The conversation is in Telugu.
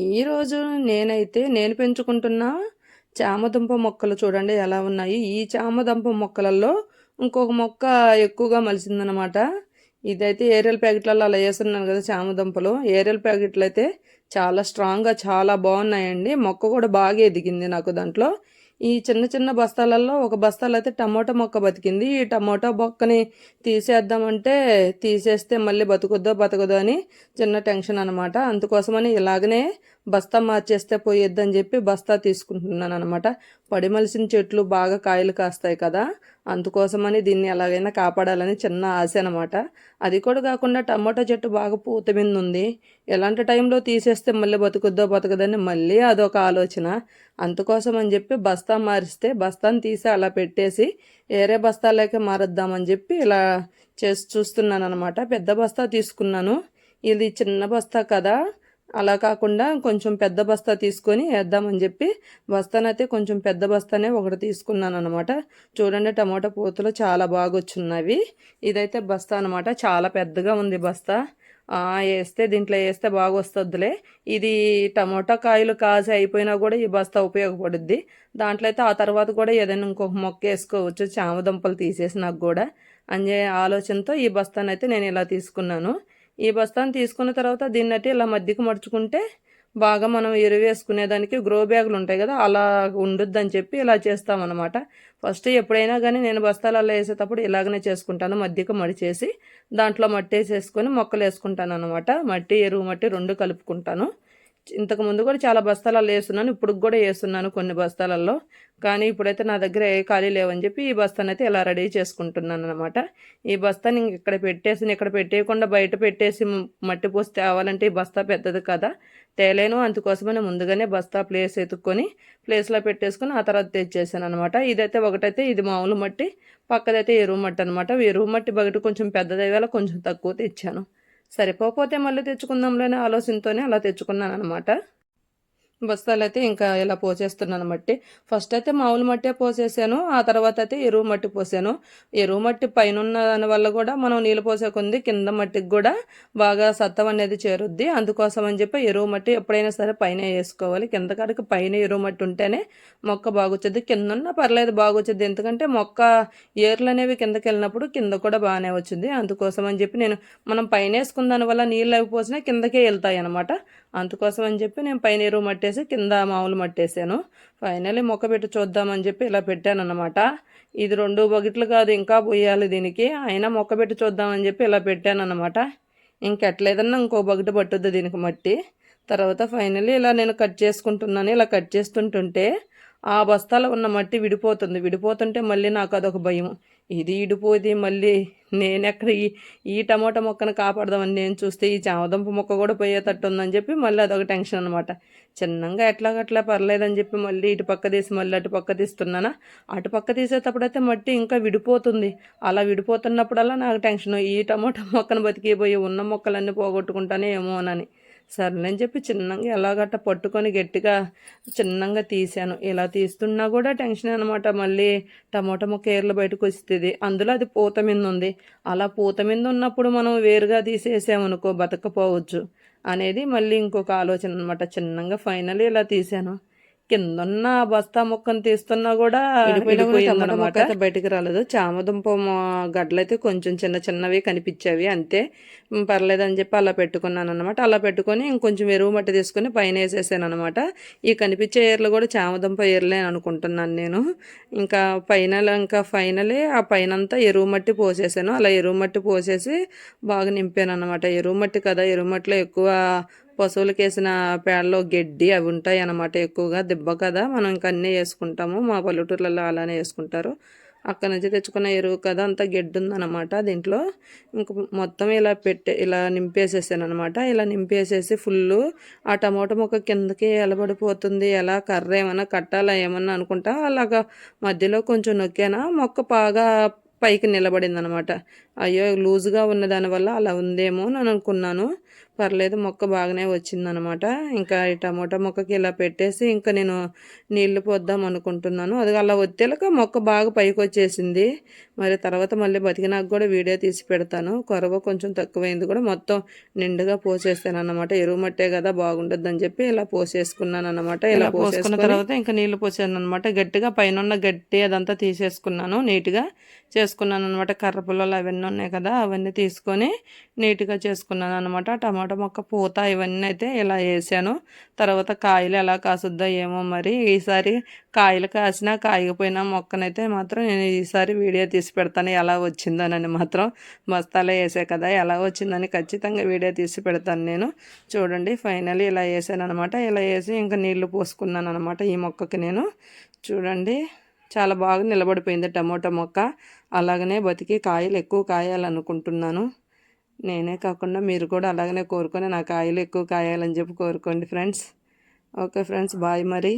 ఈరోజు నేనైతే నేను పెంచుకుంటున్న చామదుంప మొక్కలు చూడండి ఎలా ఉన్నాయి. ఈ చామదుంప మొక్కలలో ఇంకొక మొక్క ఎక్కువగా మలిసిందనమాట ఇదైతే ఏరియల్ ప్యాకెట్లలో అలా వేస్తున్నాను కదా చామదుంపలు. ఏరియల్ ప్యాకెట్లు అయితే చాలా స్ట్రాంగ్గా చాలా బాగున్నాయండి. మొక్క కూడా బాగా ఎదిగింది నాకు దాంట్లో. ఈ చిన్న చిన్న బస్తాలలో ఒక బస్తాలో అయితే టమోటా మొక్క బతికింది. ఈ టమోటా మొక్కని తీసేద్దామంటే తీసేస్తే మళ్ళీ బతుకుద్దో బతకదో అని చిన్న టెన్షన్ అనమాట అందుకోసమని ఇలాగనే బస్తా మార్చేస్తే పోయేద్దని చెప్పి బస్తా తీసుకుంటున్నాను అనమాట పడిమలిసిన చెట్లు బాగా కాయలు కాస్తాయి కదా అందుకోసమని దీన్ని ఎలాగైనా కాపాడాలని చిన్న ఆశ అనమాట అది కూడా కాకుండా టమాటో చెట్టు బాగా పూత ఉంది ఎలాంటి టైంలో తీసేస్తే మళ్ళీ బతుకుద్దో బతుకదని మళ్ళీ అదొక ఆలోచన. అందుకోసం అని చెప్పి బస్తా మారిస్తే బస్తాను తీసి అలా పెట్టేసి వేరే బస్తాలోకి మారుద్దామని చెప్పి ఇలా చేసి చూస్తున్నాను అనమాట పెద్ద బస్తా తీసుకున్నాను. ఇది చిన్న బస్తా కదా. అలా కాకుండా కొంచెం పెద్ద బస్తా తీసుకొని వేద్దామని చెప్పి బస్తానైతే కొంచెం పెద్ద బస్తానే ఒకటి తీసుకున్నాను అనమాట చూడండి టమాటా పూతలు చాలా బాగా వచ్చున్నవి ఇదైతే బస్తా అనమాట చాలా పెద్దగా ఉంది బస్తా. వేస్తే దీంట్లో వేస్తే బాగా వస్తుందిలే ఇది టమోటా కాయలు కాసి అయిపోయినా కూడా ఈ బస్తా ఉపయోగపడుద్ది. దాంట్లో అయితే ఆ తర్వాత కూడా ఏదైనా ఇంకొక మొక్క వేసుకోవచ్చు చామదుంపలు తీసేసి నాకు కూడా అనే ఆలోచనతో ఈ బస్తానైతే నేను ఇలా తీసుకున్నాను. ఈ బస్తాను తీసుకున్న తర్వాత దీన్ని ఇలా మధ్యకి మడుచుకుంటే బాగా మనం ఎరువేసుకునేదానికి గ్రో బ్యాగులు ఉంటాయి కదా అలా ఉండొద్దని చెప్పి ఇలా చేస్తామన్నమాట ఫస్ట్ ఎప్పుడైనా కానీ నేను బస్తాలు అలా వేసేటప్పుడు ఇలాగనే చేసుకుంటాను. మధ్యకు మడిచేసి దాంట్లో మట్టి వేసేసుకొని మొక్కలు వేసుకుంటాను అనమాట మట్టి ఎరువు మట్టి రెండు కలుపుకుంటాను. ఇంతకు ముందు కూడా చాలా బస్తాలలో వేస్తున్నాను ఇప్పుడు కూడా వేస్తున్నాను కొన్ని బస్తాలలో. కానీ ఇప్పుడైతే నా దగ్గర ఏ ఖాళీ లేవని చెప్పి ఈ బస్తాను అయితే ఇలా రెడీ చేసుకుంటున్నాను అనమాట ఈ బస్తాని ఇక్కడ పెట్టేసి ఇక్కడ పెట్టేయకుండా బయట పెట్టేసి మట్టి పోసి తేవాలంటే ఈ బస్తా పెద్దది కదా. తేలేను అందుకోసమని ముందుగానే బస్తా ప్లేస్ ఎత్తుక్కొని ప్లేస్లో పెట్టేసుకొని ఆ తర్వాత తెచ్చేసాను అనమాట ఇదైతే ఒకటైతే ఇది మామూలు మట్టి పక్కదైతే ఎరువు మట్టి అనమాట ఎరువు మట్టి బయట కొంచెం పెద్దది వేళ కొంచెం తక్కువ తెచ్చాను. సరిపోతే మళ్ళీ తెచ్చుకుందాంలోనే ఆలోచనతోనే అలా తెచ్చుకున్నాను అనమాట బస్తాలు అయితే ఇంకా ఇలా పోసేస్తున్నాను మట్టి. ఫస్ట్ అయితే మామూలు మట్టే పోసేసాను. ఆ తర్వాత అయితే ఎరువు మట్టి పోసాను. ఎరువు మట్టి పైన ఉన్న దాని వల్ల కూడా మనం నీళ్ళు పోసే కొంది కింద మట్టికి కూడా బాగా సత్తం అనేది చేరుద్ది. అందుకోసం అని చెప్పి ఎరువు మట్టి ఎప్పుడైనా సరే పైన వేసుకోవాలి. కింద కాడికి పైన ఎరువు మట్టి ఉంటేనే మొక్క బాగొచ్చుద్ది కింద ఉన్నా పర్లేదు బాగొచ్చుద్ది ఎందుకంటే మొక్క ఏర్లు అనేవి కిందకి వెళ్ళినప్పుడు కింద కూడా బాగానే వచ్చింది. అందుకోసం అని చెప్పి నేను మనం పైన వేసుకున్న దాని వల్ల నీళ్ళు అవి పోసినా కిందకే వెళ్తాయి అనమాట అందుకోసం అని చెప్పి నేను పైన ఎరువు మట్టేసి కింద మామూలు మట్టేసాను ఫైనల్లీ మొక్క పెట్టి చూద్దామని చెప్పి ఇలా పెట్టాను అనమాట ఇది రెండు బకెట్లు కాదు ఇంకా పోయాలి దీనికి. అయినా మొక్క పెట్టి చూద్దామని చెప్పి ఇలా పెట్టాను అనమాట ఇంకెట్లేదన్నా ఇంకో బకెట్ పట్టుద్ది దీనికి మట్టి. తర్వాత ఫైనల్లీ ఇలా నేను కట్ చేసుకుంటున్నాను. ఇలా కట్ చేస్తుంటుంటే ఆ బస్తాలో ఉన్న మట్టి విడిపోతుంది. విడిపోతుంటే మళ్ళీ నాకు అదొక భయం. ఇది ఇడిపోది మళ్ళీ నేను ఎక్కడ ఈ ఈ టమాటా మొక్కను కాపాడదామని నేను చూస్తే ఈ చామదుంప మొక్క కూడా పోయేటట్టు ఉందని చెప్పి మళ్ళీ అదొక టెన్షన్ అనమాట చిన్నగా ఎట్లాగట్లా పర్లేదని చెప్పి మళ్ళీ ఇటు పక్క తీసి మళ్ళీ అటు పక్క తీస్తున్నానా? అటు పక్క తీసేటప్పుడైతే మట్టి ఇంకా విడిపోతుంది. అలా విడిపోతున్నప్పుడల్లా నాకు టెన్షన్. ఈ టమాటా మొక్కను బతికిపోయి ఉన్న మొక్కలన్నీ పోగొట్టుకుంటానే ఏమోనని సర్లేని చెప్పి చిన్నగా ఎలాగట్ట పట్టుకొని గట్టిగా చిన్నగా తీసాను ఇలా తీస్తున్నా కూడా టెన్షన్ అనమాట మళ్ళీ టమాటా మొక్క ఏర్లు బయటకు వస్తుంది. అందులో అది పూత మీద ఉంది. అలా పూత మీద ఉన్నప్పుడు మనం వేరుగా తీసేసామనుకో బతకపోవచ్చు అనేది మళ్ళీ ఇంకొక ఆలోచన అనమాట చిన్నగా ఫైనల్ ఇలా తీసాను కిందన్న బస్తా ముక్కను తీస్తున్నా కూడా అయితే బయటికి రాలేదు. చామదుంప గడ్డలు అయితే కొంచెం చిన్న చిన్నవి కనిపించేవి అంతే. పర్లేదని చెప్పి అలా పెట్టుకున్నాను అనమాట అలా పెట్టుకొని ఇంకొంచెం ఎరువు మట్టి తీసుకొని పైన వేసేసాను అనమాట ఈ కనిపించే ఏర్లు కూడా చామదుంప ఏర్లే అనుకుంటున్నాను నేను. ఇంకా ఫైనల్ ఇంకా ఫైనలే ఆ పైన అంతా ఎరువు మట్టి పోసేసాను. అలా ఎరువు మట్టి పోసేసి బాగా నింపాను అనమాట ఎరువు మట్టి కదా ఎరువు మట్టిలో ఎక్కువ పశువులకి వేసిన పేడలో గడ్డి అవి ఉంటాయి అన్నమాట ఎక్కువగా దెబ్బ కదా. మనం ఇంకా అన్నీ వేసుకుంటాము. మా పల్లెటూర్లలో అలానే వేసుకుంటారు. అక్కడ నుంచి తెచ్చుకున్న ఎరువు కదా అంతా గడ్డి ఉందన్నమాట దీంట్లో. ఇంక మొత్తం ఇలా పెట్టే ఇలా నింపేసేసాను అనమాట ఇలా నింపేసేసి ఫుల్ ఆ టమాటో మొక్క కిందకి ఎలబడిపోతుంది. ఎలా కర్ర ఏమన్నా కట్టాలా ఏమన్నా అనుకుంటా అలాగా మధ్యలో కొంచెం నొక్కానా మొక్క బాగా పైకి నిలబడింది అనమాట అయ్యో లూజ్గా ఉన్న దానివల్ల అలా ఉందేమో అని అనుకున్నాను. పర్లేదు మొక్క బాగానే వచ్చిందనమాట. ఇంకా ఈ టమోటా మొక్కకి ఇలా పెట్టేసి ఇంకా నేను నీళ్ళు పోద్దాం అనుకుంటున్నాను. అది అలా వచ్చేలాక మొక్క బాగా పైకి వచ్చేసింది మరి తర్వాత మళ్ళీ బతికినాక కూడా వీడియో తీసి పెడతాను. కొరవ కొంచెం తక్కువైంది కూడా మొత్తం నిండుగా పోసేస్తాను అనమాట ఎరువు మట్టే కదా బాగుండద్దు అని చెప్పి ఇలా పోసేసుకున్నాను అనమాట ఇలా పోసుకున్న తర్వాత ఇంకా నీళ్ళు పోసాను అనమాట గట్టిగా పైన గట్టి అదంతా తీసేసుకున్నాను. నీట్గా చేసుకున్నాను అనమాట కర్ర పుల్లలు అవన్నీ ఉన్నాయి కదా అవన్నీ తీసుకొని నీట్గా చేసుకున్నాను అనమాట టమాటా మొక్క పూత ఇవన్నీ అయితే ఇలా వేసాను. తర్వాత కాయలు ఎలా కాసుద్దో ఏమో మరి ఈసారి కాయలు కాసినా కాయకపోయినా మొక్కనైతే మాత్రం నేను ఈసారి వీడియో తీసి పెడతాను. ఎలా వచ్చిందోనని మాత్రం బస్తాలో వేసా కదా ఎలా వచ్చిందని ఖచ్చితంగా వీడియో తీసి పెడతాను నేను. చూడండి ఫైనల్ ఇలా వేసాను అనమాట ఇలా వేసి ఇంకా నీళ్ళు పోసుకున్నాను అనమాట ఈ మొక్కకి నేను. చూడండి చాలా బాగా నిలబడిపోయింది టమోటా మొక్క. అలాగనే బతికి కాయలు ఎక్కువ కాయాలనుకుంటున్నాను. నేనే కాకుండా మీరు కూడా అలాగనే కోరుకొని నా కాయలు ఎక్కువ కాయాలని చెప్పి కోరుకోండి ఫ్రెండ్స్. ఓకే ఫ్రెండ్స్ బాయ్ మరి.